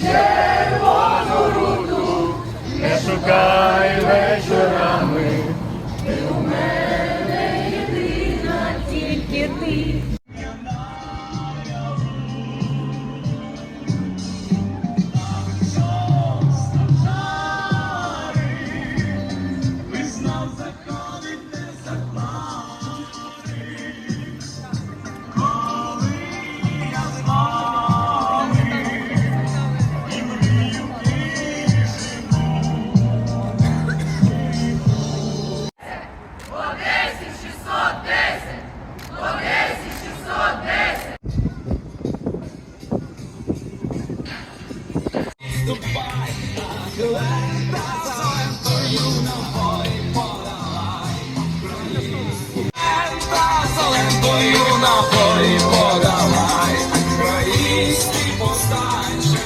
Червону руку не шукай. Подавай, український повстанче